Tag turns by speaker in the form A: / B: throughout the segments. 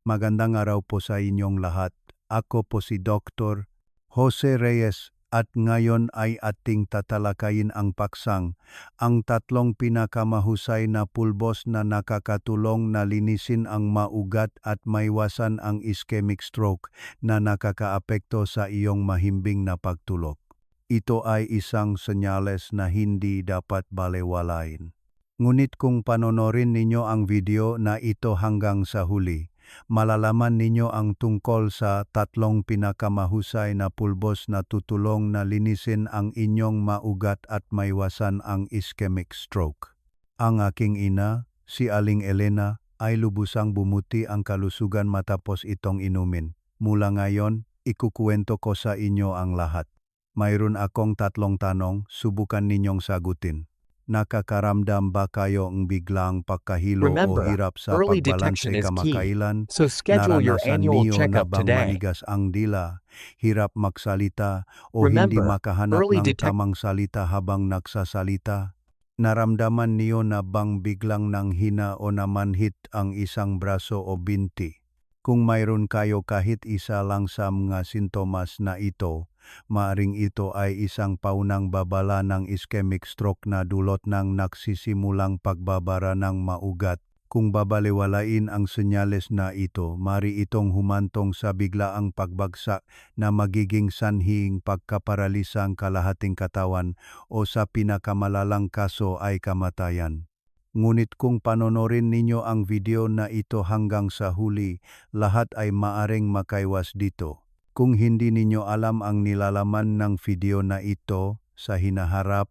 A: Magandang araw po sa inyong lahat. Ako po si Dr. Jose Reyes at ngayon ay ating tatalakayin ang paksang, ang tatlong pinakamahusay na pulbos na nakakatulong na linisin ang maugat at maiwasan ang ischemic stroke na nakakaapekto sa iyong mahimbing na pagtulog. Ito ay isang senyales na hindi dapat balewalain. Ngunit kung panonorin ninyo ang video na ito hanggang sa huli, malalaman ninyo ang tungkol sa tatlong pinakamahusay na pulbos na tutulong na linisin ang inyong maugat at maiwasan ang ischemic stroke. Ang aking ina, si Aling Elena, ay lubusang bumuti ang kalusugan matapos itong inumin. Mula ngayon, ikukuwento ko sa inyo ang lahat. Mayroon akong tatlong tanong, subukan ninyong sagutin. Nakakaramdam ba kayo ng biglang pagkahilo
B: Remember,
A: o hirap sa pagbalanse kamakailan?
B: So schedule your annual checkup today.
A: manigas ang dila, hirap magsalita, o hindi
B: Remember,
A: makahanap
B: early
A: ng tamang salita habang nagsasalita? Naramdaman niyo na bang biglang nanghina o namanhit ang isang braso o binti? Kung mayroon kayo kahit isa lang sa mga sintomas na ito, maaring ito ay isang paunang babala ng ischemic stroke na dulot ng nagsisimulang pagbabara ng maugat. Kung babaliwalain ang senyales na ito, mari itong humantong sa biglaang pagbagsak na magiging sanhing pagkaparalisang kalahating katawan o sa pinakamalalang kaso ay kamatayan. Ngunit kung panonorin ninyo ang video na ito hanggang sa huli, lahat ay maaring makaiwas dito. Kung hindi ninyo alam ang nilalaman ng video na ito sa hinaharap,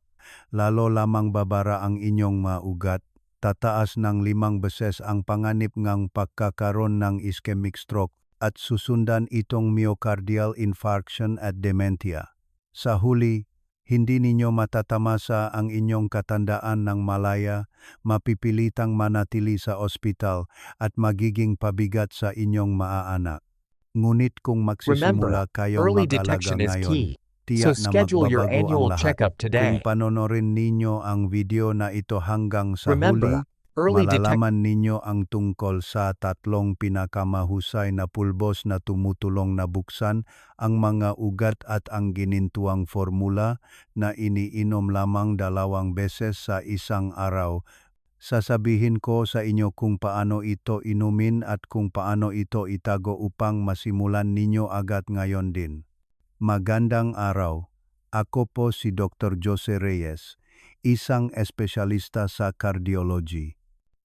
A: lalo lamang babara ang inyong maugat, tataas ng limang beses ang panganib ng pagkakaroon ng ischemic stroke at susundan itong myocardial infarction at dementia. Sa huli, hindi ninyo matatamasa ang inyong katandaan ng malaya, mapipilitang manatili sa ospital at magiging pabigat sa inyong maaanak. Ngunit kung magsisimula kayong
B: Early
A: mag-alaga
B: detection is
A: ngayon,
B: key.
A: tiyak
B: So
A: na
B: schedule your
A: magbabago ang
B: annual
A: lahat.
B: checkup
A: Kung
B: today.
A: panonorin ninyo ang video na ito hanggang sa huli,
B: Remember, early detection
A: malalaman ninyo ang tungkol sa tatlong pinakamahusay na pulbos na tumutulong na buksan ang mga ugat at ang ginintuang formula na iniinom lamang dalawang beses sa isang araw. Sasabihin ko sa inyo kung paano ito inumin at kung paano ito itago upang masimulan ninyo agad ngayon din. Magandang araw. Ako po si Dr. Jose Reyes, isang espesyalista sa cardiology.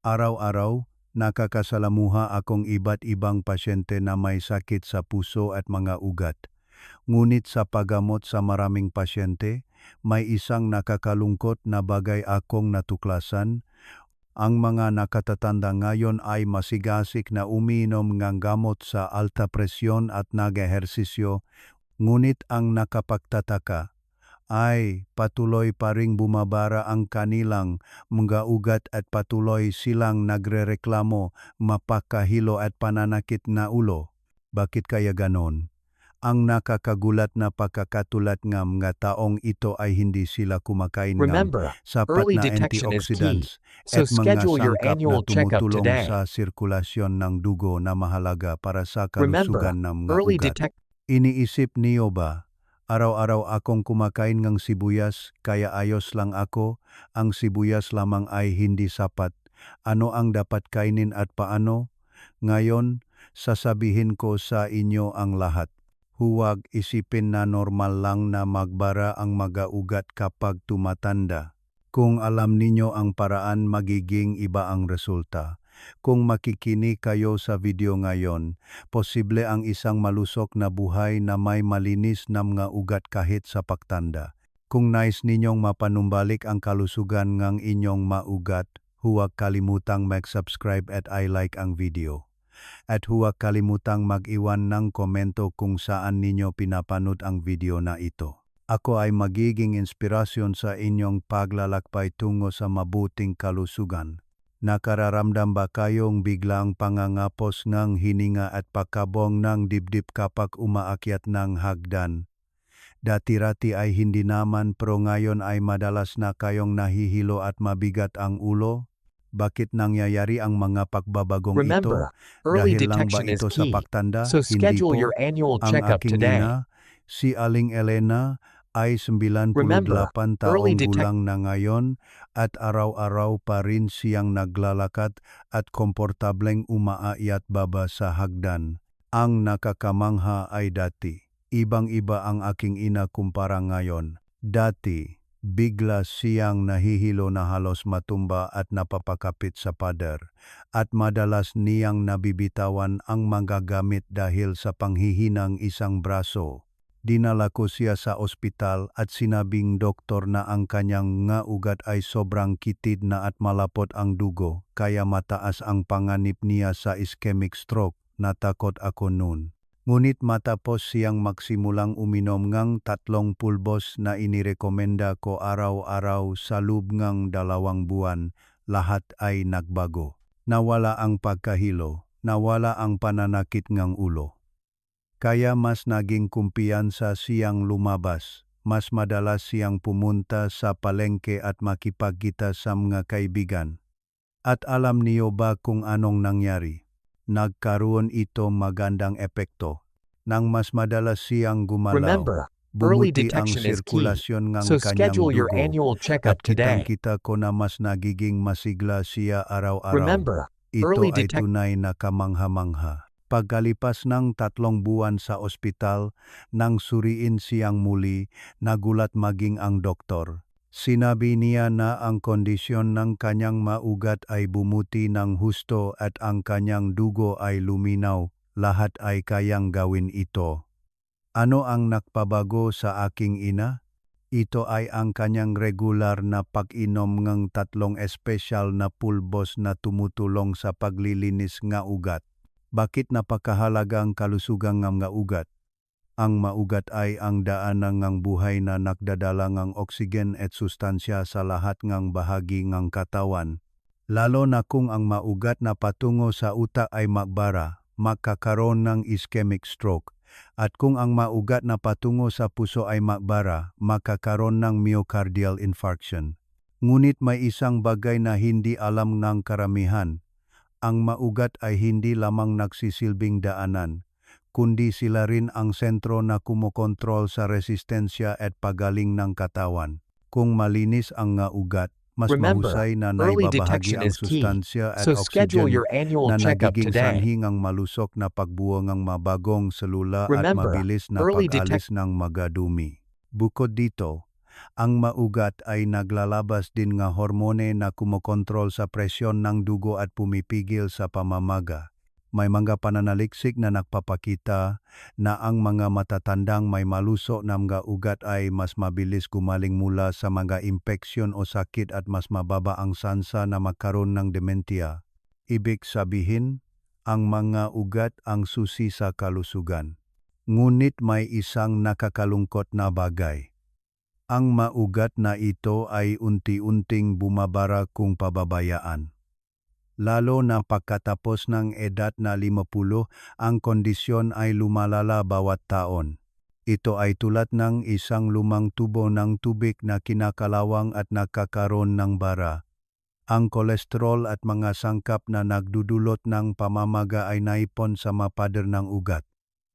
A: Araw-araw, nakakasalamuha akong iba't ibang pasyente na may sakit sa puso at mga ugat. Ngunit sa paggamot sa maraming pasyente, may isang nakakalungkot na bagay akong natuklasan. Ang mga nakatatanda ngayon ay masigasik na umiinom ng gamot sa alta presyon at nag-ehersisyo, ngunit ang nakapagtataka ay patuloy pa ring bumabara ang kanilang mga ugat at patuloy silang nagrereklamo, mapakahilo at pananakit na ulo. Bakit kaya ganon? Ang nakakagulat na pagkakatulat ng mga taong ito ay hindi sila kumakain ng
B: Remember,
A: sapat
B: early
A: na antioxidants
B: So
A: at mga
B: schedule your
A: sangkap na
B: annual checkup
A: tumutulong
B: today.
A: sa sirkulasyon ng dugo na mahalaga para sa kalusugan ng mga
B: early
A: ugat. Iniisip niyo ba, araw-araw akong kumakain ng sibuyas kaya ayos lang ako, ang sibuyas lamang ay hindi sapat. Ano ang dapat kainin at paano? Ngayon, sasabihin ko sa inyo ang lahat. Huwag isipin na normal lang na magbara ang magaugat kapag tumatanda. Kung alam ninyo ang paraan magiging iba ang resulta. Kung makikinig kayo sa video ngayon, posible ang isang malusok na buhay na may malinis na mga ugat kahit sa pagtanda. Kung nais ninyong mapanumbalik ang kalusugan ng inyong maugat, huwag kalimutang mag-subscribe at i-like ang video. At huwag kalimutang mag-iwan ng komento kung saan ninyo pinapanood ang video na ito. Ako ay magiging inspirasyon sa inyong paglalakbay tungo sa mabuting kalusugan. Nakararamdam ba kayong biglang pangangapos ng hininga at pakabong ng dibdib kapag umaakyat ng hagdan? Dati-rati ay hindi naman pero ngayon ay madalas na kayong nahihilo at mabigat ang ulo? Bakit nangyayari ang mga pagbabagong ito?
B: Remember, early
A: Dahil lang ba ito sa pagtanda?
B: So
A: Hindi po.
B: your annual
A: Ang aking
B: today.
A: ina, si Aling Elena, ay 98
B: Remember,
A: taong gulang na ngayon at araw-araw pa rin siyang naglalakad at komportableng umaakyat baba sa hagdan. Ang nakakamangha ay dati. Ibang-iba ang aking ina kumpara ngayon. Dati, bigla siyang nahihilo na halos matumba at napapakapit sa pader at madalas niyang nabibitawan ang magagamit dahil sa panghihinang isang braso. Dinala ko siya sa ospital at sinabing doktor na ang kanyang nga ugat ay sobrang kitid na at malapot ang dugo, kaya mataas ang panganib niya sa ischemic stroke. Natakot ako noon. Ngunit matapos siyang magsimulang uminom ngang tatlong pulbos na inirekomenda ko araw-araw sa loob dalawang buwan, lahat ay nagbago. Nawala ang pagkahilo, nawala ang pananakit ngang ulo. Kaya mas naging kumpiyansa siyang lumabas, mas madalas siyang pumunta sa palengke at makipagkita sa mga kaibigan. At alam niyo ba kung anong nangyari? Nagkaroon ito magandang epekto. Nang mas madalas siyang gumalaw,
B: Remember, early detection is key.
A: sirkulasyon ng
B: So
A: kanyang
B: schedule your
A: dugo.
B: annual checkup today.
A: kitang-kita ko na mas nagiging masigla siya araw-araw.
B: Remember,
A: Ito
B: early
A: ay tunay na kamangha-mangha. Pagkalipas ng tatlong buwan sa ospital, nang suriin siyang muli, nagulat maging ang doktor. Sinabi niya na ang kondisyon ng kanyang maugat ay bumuti ng husto at ang kanyang dugo ay luminaw. Lahat ay kayang gawin ito. Ano ang nakpabago sa aking ina? Ito ay ang kanyang regular na pag-inom ng tatlong espesyal na pulbos na tumutulong sa paglilinis nga ugat. Bakit napakahalaga ang kalusugan ng ugat? Ang maugat ay ang daanan ng buhay na nagdadala ng oksigen at sustansya sa lahat ng bahagi ng katawan. Lalo na kung ang maugat na patungo sa utak ay magbara, magkakaroon ng ischemic stroke. At kung ang maugat na patungo sa puso ay magbara, makakaroon ng myocardial infarction. Ngunit may isang bagay na hindi alam ng karamihan. Ang maugat ay hindi lamang nagsisilbing daanan, kundi sila rin ang sentro na kumokontrol sa resistensya at pagaling ng katawan. Kung malinis ang nga ugat, mas
B: Remember,
A: mahusay na naibabahagi ang sustansya at
B: So
A: oxygen
B: your annual
A: na nagiging
B: today.
A: sanhi ng malusok na pagbuo ng mabagong selula at
B: Remember,
A: mabilis na pag-alis ng magadumi. Bukod dito, ang maugat ay naglalabas din nga hormone na kumokontrol sa presyon ng dugo at pumipigil sa pamamaga. May mga pananaliksik na nagpapakita na ang mga matatandang may maluso na mga ugat ay mas mabilis gumaling mula sa mga impeksyon o sakit at mas mababa ang sansa na magkaroon ng dementia. Ibig sabihin, ang mga ugat ang susi sa kalusugan. Ngunit may isang nakakalungkot na bagay. Ang maugat na ito ay unti-unting bumabara kung pababayaan. Lalo na pagkatapos ng edad na 50, ang kondisyon ay lumalala bawat taon. Ito ay tulad ng isang lumang tubo ng tubig na kinakalawang at nakakaroon ng bara. Ang kolesterol at mga sangkap na nagdudulot ng pamamaga ay naipon sa mapader ng ugat.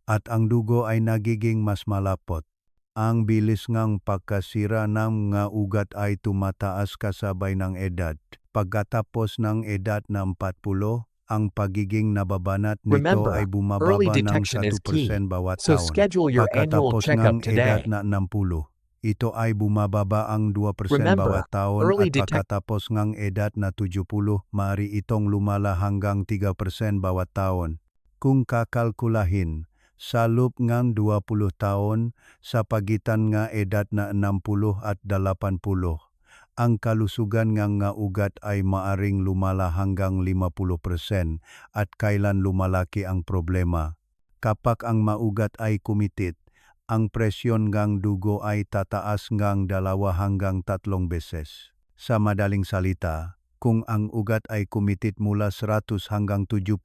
A: At ang dugo ay nagiging mas malapot. Ang bilis ngang pagkasira ng nga ugat ay tumataas kasabay ng edad. Pagkatapos ng edad na 40, ang pagiging nababanat nito
B: Remember,
A: ay bumababa ng 1%
B: key.
A: bawat
B: So
A: taon.
B: schedule your annual
A: Pagkatapos ng edad na 60, ito ay bumababa ang 2%
B: Remember,
A: bawat taon at pagkatapos ng edad na 70, mari itong lumala hanggang 3% bawat taon. Kung kakalkulahin, sa loob ng 20 taon sa pagitan nga edad na 60 at 80, ang kalusugan nga nga ugat ay maaring lumala hanggang 50% at kailan lumalaki ang problema. Kapag ang maugat ay kumitit, ang presyon ngang dugo ay tataas ngang dalawa hanggang tatlong beses. Sa madaling salita, kung ang ugat ay kumitit mula 100 hanggang 70,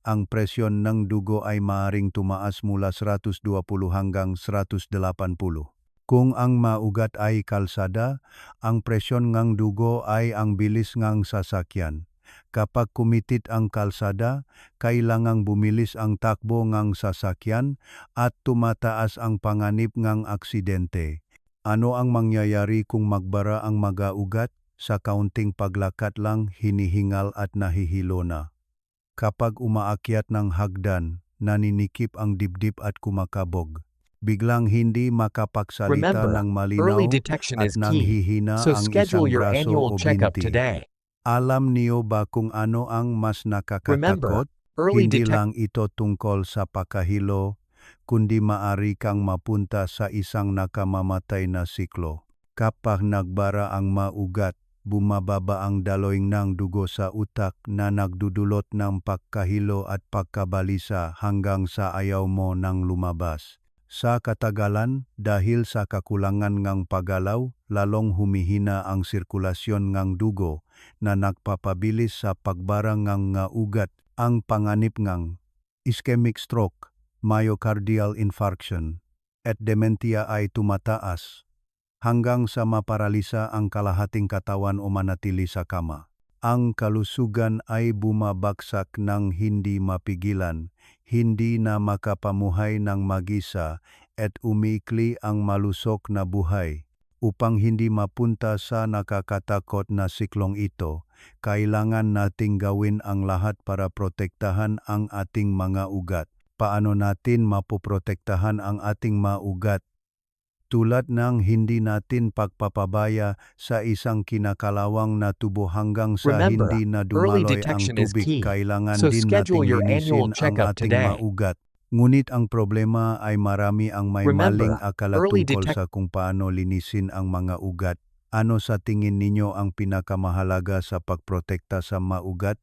A: ang presyon ng dugo ay maaring tumaas mula 120 hanggang 180. Kung ang maugat ay kalsada, ang presyon ngang dugo ay ang bilis ngang sasakyan. Kapag kumitit ang kalsada, kailangang bumilis ang takbo ngang sasakyan at tumataas ang panganib ngang aksidente. Ano ang mangyayari kung magbara ang magaugat? Sa kaunting paglakat lang, hinihingal at nahihilo na. Kapag umaakyat ng hagdan, naninikip ang dibdib at kumakabog. Biglang hindi makapagsalita
B: Remember,
A: ng malinaw
B: Early detection
A: at nanghihina
B: So
A: ang isang braso o binti.
B: today.
A: Alam niyo ba kung ano ang mas nakakatakot?
B: Early
A: Hindi lang ito tungkol sa pakahilo, kundi maari kang mapunta sa isang nakamamatay na siklo. Kapag nagbara ang maugat, bumababa ang daloy ng dugo sa utak na nagdudulot ng pagkahilo at pagkabalisa hanggang sa ayaw mo nang lumabas. Sa katagalan, dahil sa kakulangan ng paggalaw, lalong humihina ang sirkulasyon ng dugo na nagpapabilis sa pagbarang ng nga ugat ang panganib ng ischemic stroke, myocardial infarction, at dementia ay tumataas hanggang sa maparalisa ang kalahating katawan o manatili sa kama. Ang kalusugan ay bumabagsak ng hindi mapigilan, hindi na makapamuhay ng magisa at umikli ang malusok na buhay. Upang hindi mapunta sa nakakatakot na siklong ito, kailangan nating gawin ang lahat para protektahan ang ating mga ugat. Paano natin mapoprotektahan ang ating mga ugat? Tulad ng hindi natin pagpapabaya sa isang kinakalawang na tubo hanggang sa
B: Remember,
A: hindi na dumaloy ang tubig, kailangan
B: So
A: din
B: annual
A: linisin ang ating
B: today.
A: maugat. Ngunit ang problema ay marami ang may
B: Remember,
A: maling akala tungkol sa kung paano linisin ang mga ugat. Ano sa tingin ninyo ang pinakamahalaga sa pagprotekta sa maugat?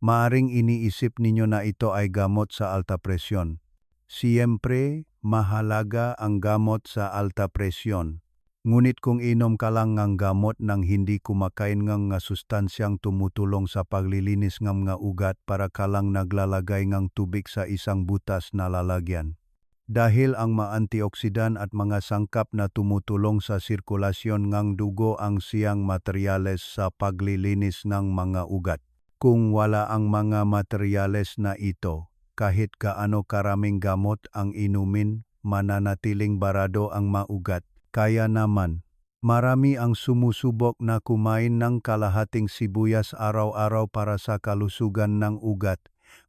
A: Maaring iniisip ninyo na ito ay gamot sa alta presyon. Siyempre, mahalaga ang gamot sa alta presyon. Ngunit kung inom ka lang ng gamot ng hindi kumakain ng nga sustansyang tumutulong sa paglilinis ng nga ugat para ka naglalagay ng tubig sa isang butas na lalagyan. Dahil ang ma-antioksidan at mga sangkap na tumutulong sa sirkulasyon ng dugo ang siyang materyales sa paglilinis ng mga ugat. Kung wala ang mga materyales na ito, kahit gaano karaming gamot ang inumin, mananatiling barado ang maugat. Kaya naman, marami ang sumusubok na kumain ng kalahating sibuyas araw-araw para sa kalusugan ng ugat.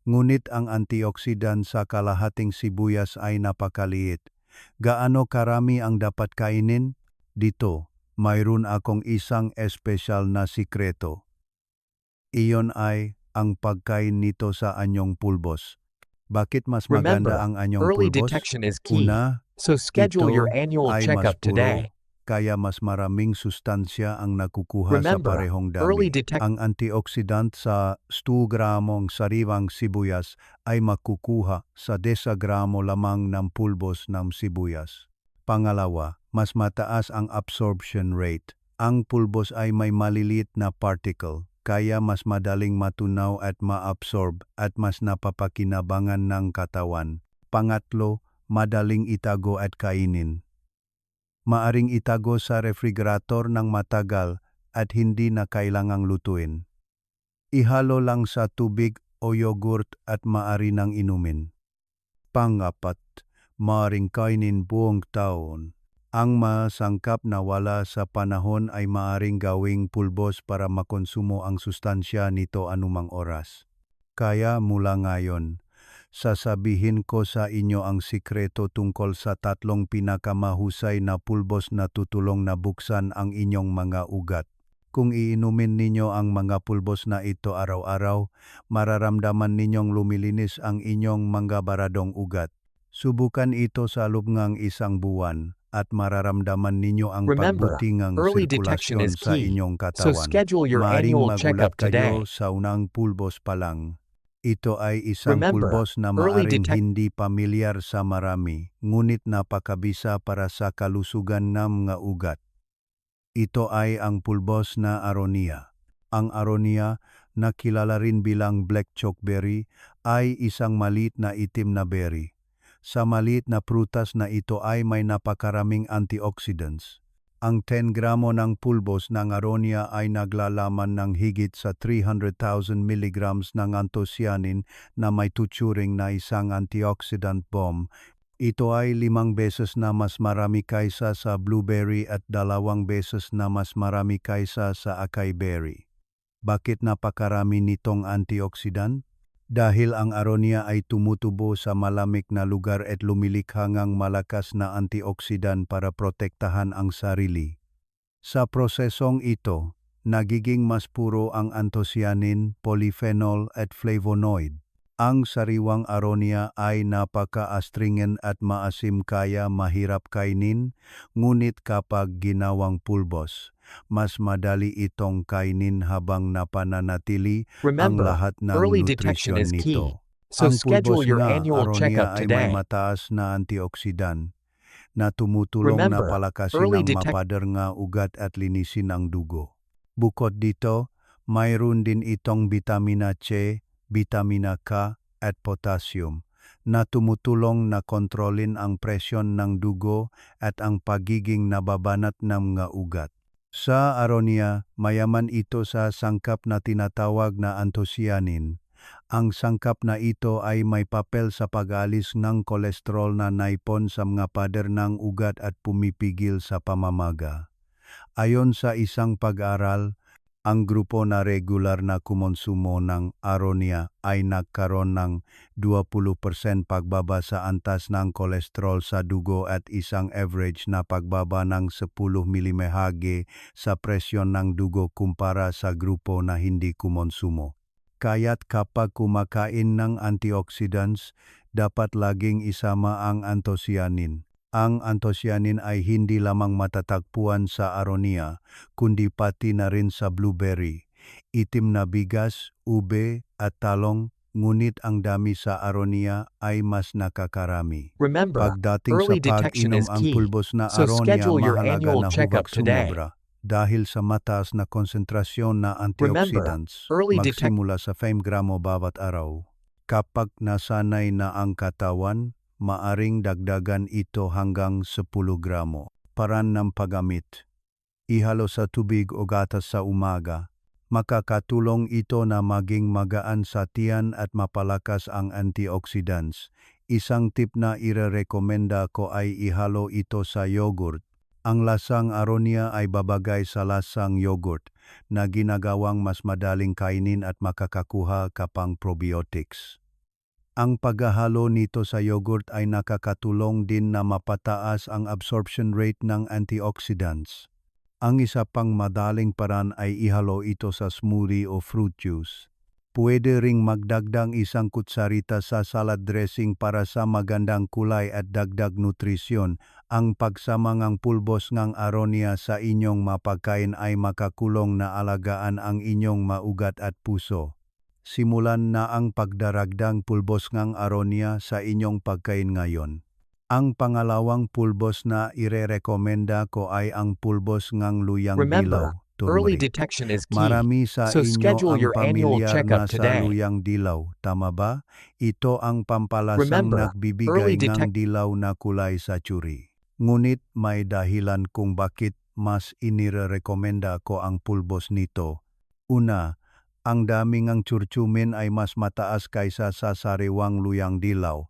A: Ngunit ang antioksidan sa kalahating sibuyas ay napakaliit. Gaano karami ang dapat kainin? Dito, mayroon akong isang espesyal na sikreto. Iyon ay ang pagkain nito sa anyong pulbos. Bakit mas
B: Remember,
A: maganda ang anyong
B: Early
A: pulbos?
B: detection is key.
A: Una,
B: So schedule
A: ito
B: your annual checkup
A: puro,
B: today.
A: kaya mas maraming sustansya ang nakukuha sa
B: Remember,
A: parehong dami.
B: early
A: ang antioxidant sa 100 gramong sariwang sibuyas ay makukuha sa 10 gramo lamang ng pulbos ng sibuyas. Pangalawa, mas mataas ang absorption rate. Ang pulbos ay may maliliit na particle, kaya mas madaling matunaw at maabsorb at mas napapakinabangan ng katawan. Pangatlo, madaling itago at kainin. Maaring itago sa refrigerator ng matagal at hindi na kailangang lutuin. Ihalo lang sa tubig o yogurt at maari nang inumin. Pangapat, maaring kainin buong taon. Ang masangkap na wala sa panahon ay maaring gawing pulbos para makonsumo ang sustansya nito anumang oras. Kaya mula ngayon, sasabihin ko sa inyo ang sikreto tungkol sa tatlong pinakamahusay na pulbos na tutulong na buksan ang inyong mga ugat. Kung iinumin ninyo ang mga pulbos na ito araw-araw, mararamdaman ninyong lumilinis ang inyong mga baradong ugat. Subukan ito sa loob ng isang buwan at mararamdaman ninyo ang
B: Remember,
A: pagbutingang
B: early detection
A: sa inyong
B: So
A: katawan.
B: schedule your
A: Maaring
B: annual checkup today.
A: sa unang pulbos pa lang. Ito ay isang
B: Remember,
A: pulbos na maaring hindi pamilyar sa marami, ngunit napakabisa para sa kalusugan ng mga ugat. Ito ay ang pulbos na aronia. Ang aronia, na kilala rin bilang black chokeberry, ay isang maliit na itim na berry. Sa maliit na prutas na ito ay may napakaraming antioxidants. ang 10 gramo ng pulbos ng aronia ay naglalaman ng higit sa 300,000 milligrams ng anthocyanin na may tuturing na isang antioxidant bomb. Ito ay limang beses na mas marami kaysa sa blueberry at dalawang beses na mas marami kaysa sa acai berry. Bakit napakarami nitong antioxidant? Dahil ang aronia ay tumutubo sa malamig na lugar at lumilikha ngang malakas na antioxidant para protektahan ang sarili. Sa prosesong ito, nagiging mas puro ang anthocyanin, polyphenol at flavonoid. Ang sariwang aronia ay napaka-astringent at maasim kaya mahirap kainin, ngunit kapag ginawang pulbos, mas madali itong kainin habang napananatili ang
B: Remember,
A: lahat ng
B: early
A: nutrisyon
B: is key.
A: nito.
B: So
A: ang
B: schedule your
A: na
B: annual checkup
A: ay may
B: today.
A: mataas na antioxidant na tumutulong na
B: Remember,
A: palakasin
B: early
A: ang mapader nga ugat at linisin ang dugo. Bukod dito, mayroon din itong vitamina C, vitamina K at potassium na tumutulong na kontrolin ang presyon ng dugo at ang pagiging nababanat ng mga ugat. Sa aronia, mayaman ito sa sangkap na tinatawag na anthocyanin. Ang sangkap na ito ay may papel sa pag-alis ng kolesterol na naipon sa mga pader ng ugat at pumipigil sa pamamaga. Ayon sa isang pag-aral, ang grupo na regular na kumonsumo ng aronia ay nagkaroon ng 20% pagbaba sa antas ng kolesterol sa dugo at isang average na pagbaba ng 10 mmHg sa presyon ng dugo kumpara sa grupo na hindi kumonsumo. Kaya't kapag kumakain ng antioxidants, dapat laging isama ang anthocyanin. Ang anthocyanin ay hindi lamang matatagpuan sa aronia, kundi pati na rin sa blueberry, itim na bigas, ube at talong, ngunit ang dami sa aronia ay mas nakakarami.
B: Remember,
A: Pagdating
B: early
A: sa
B: detection
A: pag-inom
B: is
A: ang
B: key.
A: pulbos na
B: So
A: aronia,
B: schedule your
A: mahalaga
B: annual
A: na
B: today.
A: sumobra. Dahil sa mataas na konsentrasyon na antioxidants,
B: detec-
A: magsimula sa 5 gramo bawat araw. Kapag nasanay na ang katawan, maaring dagdagan ito hanggang 10 gramo. Paran ng paggamit. Ihalo sa tubig o gatas sa umaga. Makakatulong ito na maging magaan sa tiyan at mapalakas ang antioxidants. Isang tip na irerekomenda ko ay ihalo ito sa yogurt. Ang lasang aronia ay babagay sa lasang yogurt na ginagawang mas madaling kainin at makakakuha ka pang probiotics. Ang paghahalo nito sa yogurt ay nakakatulong din na mapataas ang absorption rate ng antioxidants. Ang isa pang madaling paran ay ihalo ito sa smoothie o fruit juice. Pwede ring magdagdang isang kutsarita sa salad dressing para sa magandang kulay at dagdag nutrisyon. Ang pagsama ng pulbos ng aronia sa inyong mapagkain ay makakulong na alagaan ang inyong maugat at puso. Simulan na ang pagdaragdang pulbos ng aronia sa inyong pagkain ngayon. Ang pangalawang pulbos na irerekomenda ko ay ang pulbos ng luyang
B: Remember,
A: dilaw.
B: Early
A: turmeric.
B: detection is key.
A: Marami sa
B: So
A: inyo
B: schedule
A: ang
B: your annual
A: pamilyar
B: checkup today.
A: luyang dilaw, tama ba? Ito ang pampalasang
B: Remember,
A: nagbibigay
B: early
A: ng dilaw na kulay sa tsuri. Ngunit may dahilan kung bakit mas inirekomenda ko ang pulbos nito. Una, ang dami ng tsurtsumin ay mas mataas kaysa sa sariwang luyang dilaw.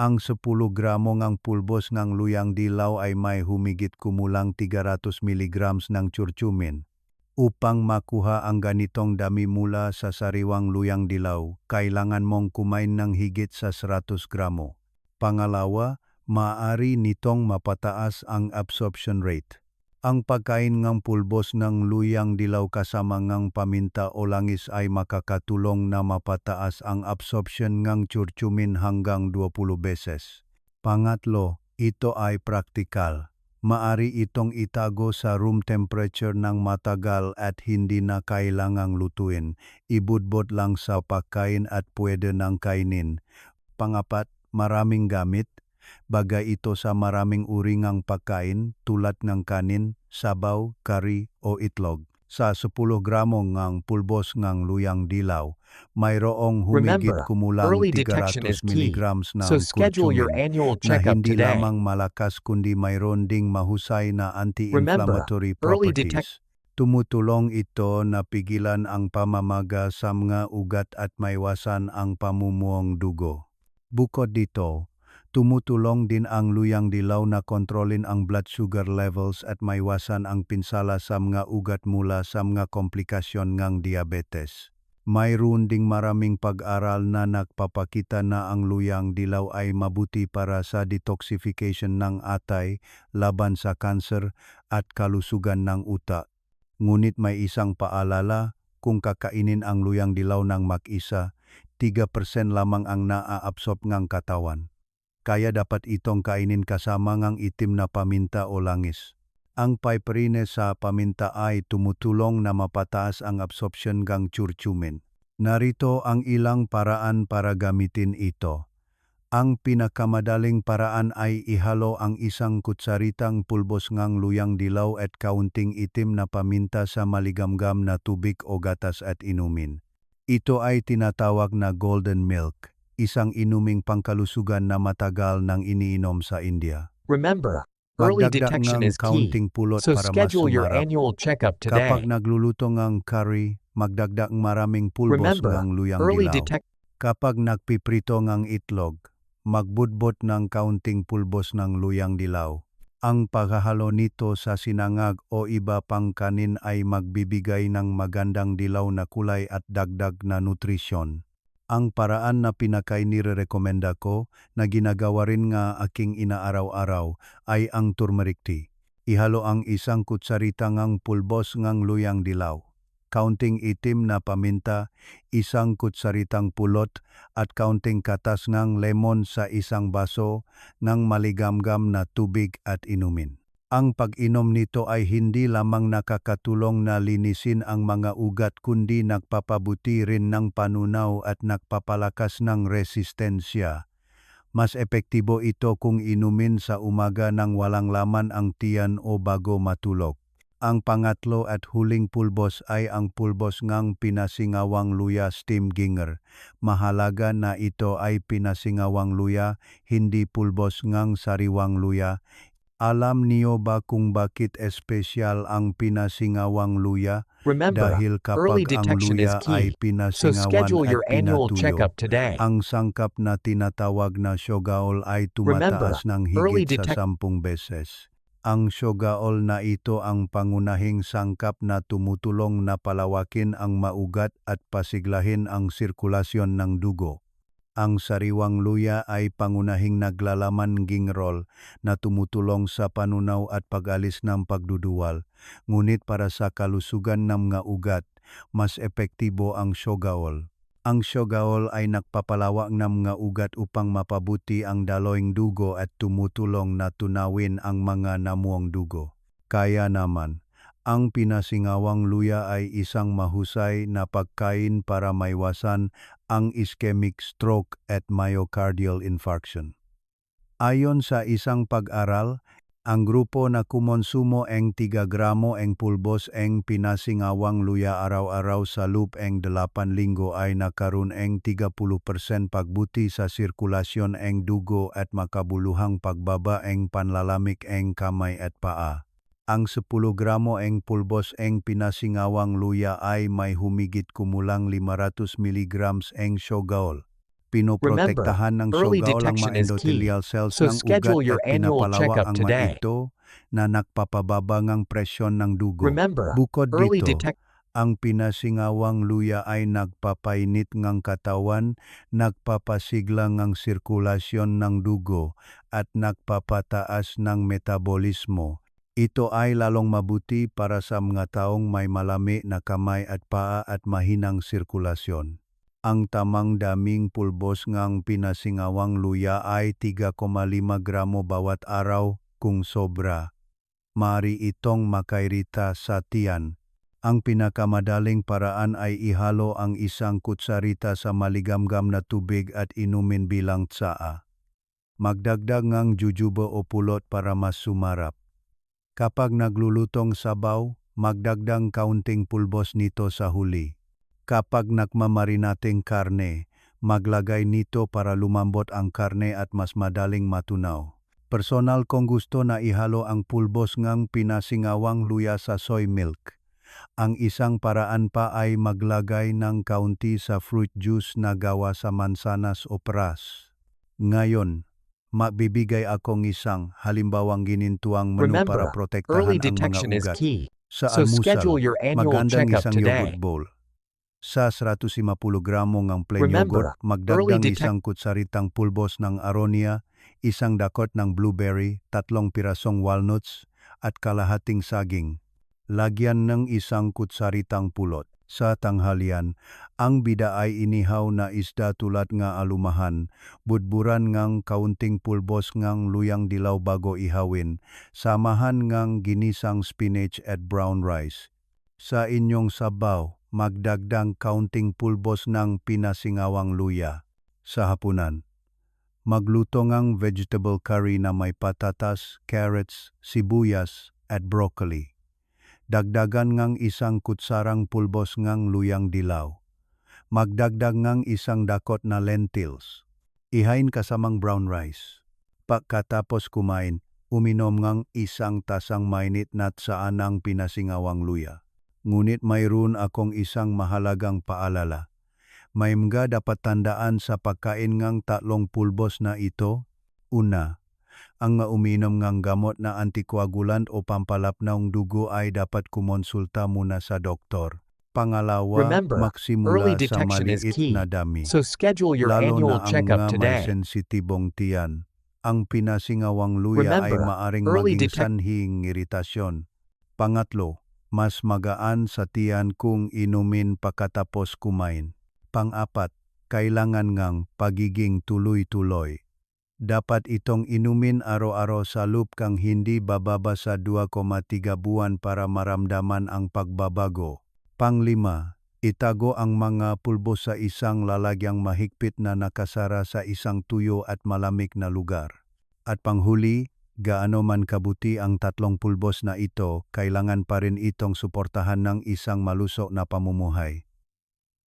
A: Ang 10 gramo ng pulbos ng luyang dilaw ay may humigit kumulang 300 milligrams ng tsurtsumin. Upang makuha ang ganitong dami mula sa sariwang luyang dilaw, kailangan mong kumain ng higit sa 100 gramo. Pangalawa, maaari nitong mapataas ang absorption rate. Ang pagkain ng pulbos ng luyang dilaw kasama ng paminta o langis ay makakatulong na mapataas ang absorption ng tsurtsumin hanggang 20 beses. Pangatlo, ito ay praktikal. Maari itong itago sa room temperature ng matagal at hindi na kailangang lutuin. Ibudbot lang sa pagkain at pwede nang kainin. Pangapat, maraming gamit. Bagay ito sa maraming uri ng pagkain tulad ng kanin, sabaw, curry o itlog. Sa 10 gramo ngang pulbos ngang luyang dilaw, mayroong humigit kumulang
B: early detection
A: 300
B: is key.
A: milligrams ng
B: So schedule your annual
A: na hindi
B: today.
A: lamang malakas kundi mayroon ding mahusay na anti-inflammatory properties. Tumutulong ito na pigilan ang pamamaga sa mga ugat at maiwasan ang pamumuong dugo. Bukod dito, tumutulong din ang luyang dilaw na kontrolin ang blood sugar levels at maiwasan ang pinsala sa mga ugat mula sa mga komplikasyon ng diabetes. Mayroon ding maraming pag-aral na nagpapakita na ang luyang dilaw ay mabuti para sa detoxification ng atay, laban sa kanser at kalusugan ng utak. Ngunit may isang paalala, kung kakainin ang luyang dilaw ng mag-isa, 3% lamang ang naa-absorb ng katawan. Kaya dapat itong kainin kasama ng itim na paminta o langis. Ang piperine sa paminta ay tumutulong na mapataas ang absorption ng curcumin. Narito ang ilang paraan para gamitin ito. Ang pinakamadaling paraan ay ihalo ang isang kutsaritang pulbos ngang luyang dilaw at kaunting itim na paminta sa maligamgam na tubig o gatas at inumin. Ito ay tinatawag na golden milk, isang inuming pangkalusugan na matagal nang iniinom sa India.
B: Remember, early detection is key.
A: pulot
B: So
A: para
B: schedule your annual checkup
A: Kapag
B: today.
A: nagluluto ng curry, magdagdag maraming pulbos
B: Remember,
A: ng luyang
B: early
A: dilaw. Kapag nagpiprito ng itlog, magbudbot ng kaunting pulbos ng luyang dilaw. Ang paghahalo nito sa sinangag o iba pang kanin ay magbibigay ng magandang dilaw na kulay at dagdag na nutrisyon. Ang paraan na pinakainirekomenda ko na ginagawa rin nga aking inaaraw-araw ay ang turmeric tea. Ihalo ang isang kutsarita ngang pulbos ngang luyang dilaw kaunting itim na paminta, isang kutsaritang pulot at kaunting katas ng lemon sa isang baso ng maligamgam na tubig at inumin. Ang pag-inom nito ay hindi lamang nakakatulong na linisin ang mga ugat kundi nagpapabuti rin ng panunaw at nagpapalakas ng resistensya. Mas epektibo ito kung inumin sa umaga nang walang laman ang tiyan o bago matulog. Ang pangatlo at huling pulbos ay ang pulbos ngang pinasingawang luya steam ginger. Mahalaga na ito ay pinasingawang luya, hindi pulbos ngang sariwang luya. Alam niyo ba kung bakit espesyal ang pinasingawang luya?
B: Remember,
A: Dahil
B: early
A: kapag ang
B: detection is
A: luya ay
B: key. So
A: pinasingawan at
B: your annual
A: pinatuyo,
B: checkup today.
A: ang sangkap na tinatawag na shogaol ay
B: Remember,
A: tumataas ng
B: early
A: higit sa sampung beses. Ang shogaol na ito ang pangunahing sangkap na tumutulong na palawakin ang maugat at pasiglahin ang sirkulasyon ng dugo. Ang sariwang luya ay pangunahing naglalaman gingrol na tumutulong sa panunaw at pag-alis ng pagduduwal. Ngunit para sa kalusugan ng mga ugat, mas epektibo ang shogaol. Ang shogaol ay nagpapalawak ng mga ugat upang mapabuti ang daloing dugo at tumutulong na tunawin ang mga namuong dugo. Kaya naman, ang pinasingawang luya ay isang mahusay na pagkain para maiwasan ang ischemic stroke at myocardial infarction. Ayon sa isang pag-aral, ang grupo na kumonsumo eng 3 gramo eng pulbos eng pinasingawang luya araw-araw sa loop eng 8 linggo ay nakaroon eng 30% pagbuti sa sirkulasyon eng dugo at makabuluhang pagbaba eng panlalamik eng kamay at paa. Ang 10 gramo eng pulbos eng pinasingawang luya ay may humigit kumulang 500 milligrams eng shogaol. Pinoprotektahan ng
B: early
A: shogaol ang mga endothelial cells
B: So
A: ng ugat at
B: checkup
A: ang mga ito na nagpapababa ng presyon ng dugo.
B: Remember,
A: Bukod dito, ang pinasingawang luya ay nagpapainit ng katawan, nagpapasigla ng sirkulasyon ng dugo, at nagpapataas ng metabolismo. Ito ay lalong mabuti para sa mga taong may malami na kamay at paa at mahinang sirkulasyon. Ang tamang daming pulbos ngang pinasingawang luya ay 3,5 gramo bawat araw kung sobra. Mari itong makairita sa tiyan. Ang pinakamadaling paraan ay ihalo ang isang kutsarita sa maligamgam na tubig at inumin bilang tsaa. Magdagdag ng jujubo o pulot para mas sumarap. Kapag naglulutong sabaw, magdagdang kaunting pulbos nito sa huli. Kapag nakmamarinating karne, maglagay nito para lumambot ang karne at mas madaling matunaw. Personal kong gusto na ihalo ang pulbos ngang pinasingawang luya sa soy milk. Ang isang paraan pa ay maglagay ng kaunti sa fruit juice na gawa sa mansanas o pras. Ngayon, mabibigay akong isang halimbawang ginintuang menu para
B: Remember,
A: protektahan
B: Early
A: ang mga
B: is
A: ugat.
B: key.
A: Sa
B: So
A: almusal,
B: schedule your annual
A: magandang isang
B: today.
A: yogurt bowl. Sa 150 gramo ng plain
B: Remember,
A: yogurt,
B: detec-
A: isang kutsaritang pulbos ng aronia, isang dakot ng blueberry, tatlong pirasong walnuts, at kalahating saging. Lagyan ng isang kutsaritang pulot. Sa tanghalian, ang bida ay inihaw na isda tulad nga alumahan, budburan ngang kaunting pulbos ngang luyang dilaw bago ihawin, samahan ngang ginisang spinach at brown rice. Sa inyong sabaw, magdagdang kaunting pulbos ng pinasingawang luya. Sa hapunan, magluto ngang vegetable curry na may patatas, carrots, sibuyas, at broccoli. Dagdagan ngang isang kutsarang pulbos ngang luyang dilaw. Magdagdag ngang isang dakot na lentils. Ihain kasamang brown rice. Pagkatapos kumain, uminom ngang isang tasang mainit na saan ang pinasingawang luya. Ngunit mayroon akong isang mahalagang paalala. May mga dapat tandaan sa pagkain ngang tatlong pulbos na ito. Una, ang uminom ngang gamot na antikoagulant o pampalapnaw dugo ay dapat kumonsulta muna sa doktor. Pangalawa,
B: Remember,
A: magsimula
B: early
A: sa
B: detection is
A: maliit
B: key.
A: na dami
B: So schedule your
A: lalo
B: annual
A: na ang
B: checkup
A: mga may
B: today.
A: sensitibong tiyan. Ang pinasingawang luya ay
B: Remember,
A: maaring
B: early
A: maging sanhing iritasyon. Pangatlo, mas magaan sa tiyan kung inumin pagkatapos kumain. Pang-apat, kailangan ngang pagiging tuloy-tuloy. Dapat itong inumin araw-araw sa loop kang hindi bababa sa 2,3 buwan para maramdaman ang pagbabago. Panglima, itago ang mga pulbos sa isang lalagyang mahigpit na nakasara sa isang tuyo at malamig na lugar. At panghuli, gaano man kabuti ang tatlong pulbos na ito, kailangan pa rin itong suportahan ng isang malusok na pamumuhay.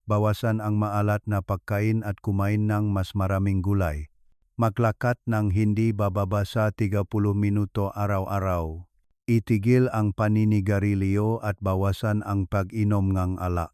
A: Bawasan ang maalat na pagkain at kumain ng mas maraming gulay. Maglakat ng hindi bababa sa 30 minuto araw-araw. Itigil ang paninigarilyo at bawasan ang pag-inom ng ala.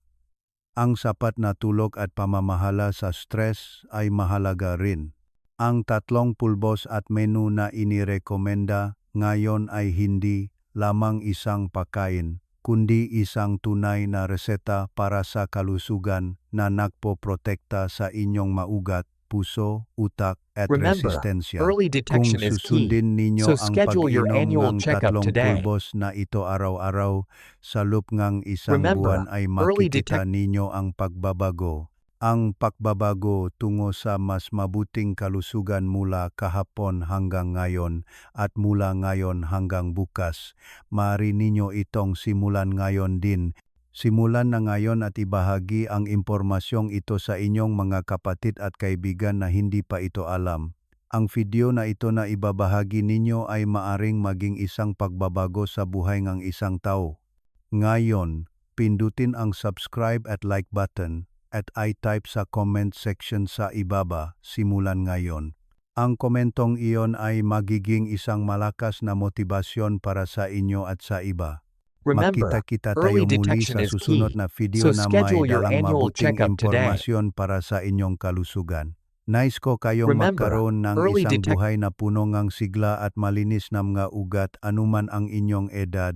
A: Ang sapat na tulog at pamamahala sa stress ay mahalaga rin. Ang tatlong pulbos at menu na inirekomenda ngayon ay hindi lamang isang pagkain, kundi isang tunay na reseta para sa kalusugan na nagpoprotekta sa inyong maugat, puso, utak at
B: Remember,
A: resistensya.
B: Early
A: Kung
B: detection is key.
A: susundin ninyo
B: So
A: ang
B: schedule your
A: pag-inom
B: annual
A: ng
B: checkup
A: tatlong
B: today.
A: pulbos na ito araw-araw sa ngang isang
B: Remember,
A: buwan ay makikita ninyo ang pagbabago. Ang pagbabago tungo sa mas mabuting kalusugan mula kahapon hanggang ngayon at mula ngayon hanggang bukas. Maaari ninyo itong simulan ngayon din. Simulan na ngayon at ibahagi ang impormasyong ito sa inyong mga kapatid at kaibigan na hindi pa ito alam. Ang video na ito na ibabahagi ninyo ay maaring maging isang pagbabago sa buhay ng isang tao. Ngayon, pindutin ang subscribe at like button at i-type sa comment section sa ibaba simulan ngayon. Ang komentong iyon ay magiging isang malakas na motibasyon para sa inyo at sa iba.
B: Remember,
A: Makita-kita
B: early
A: tayo muli
B: detection
A: sa
B: is
A: susunod
B: key.
A: na video
B: So
A: na
B: schedule
A: may
B: your
A: dalang
B: annual
A: mabuting
B: checkup today.
A: impormasyon para sa inyong kalusugan. Nais ko kayong
B: Remember,
A: magkaroon ng isang buhay na puno ng sigla at malinis na mga ugat anuman ang inyong edad.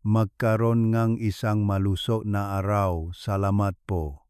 A: Magkaroon ng isang malusok na araw. Salamat po.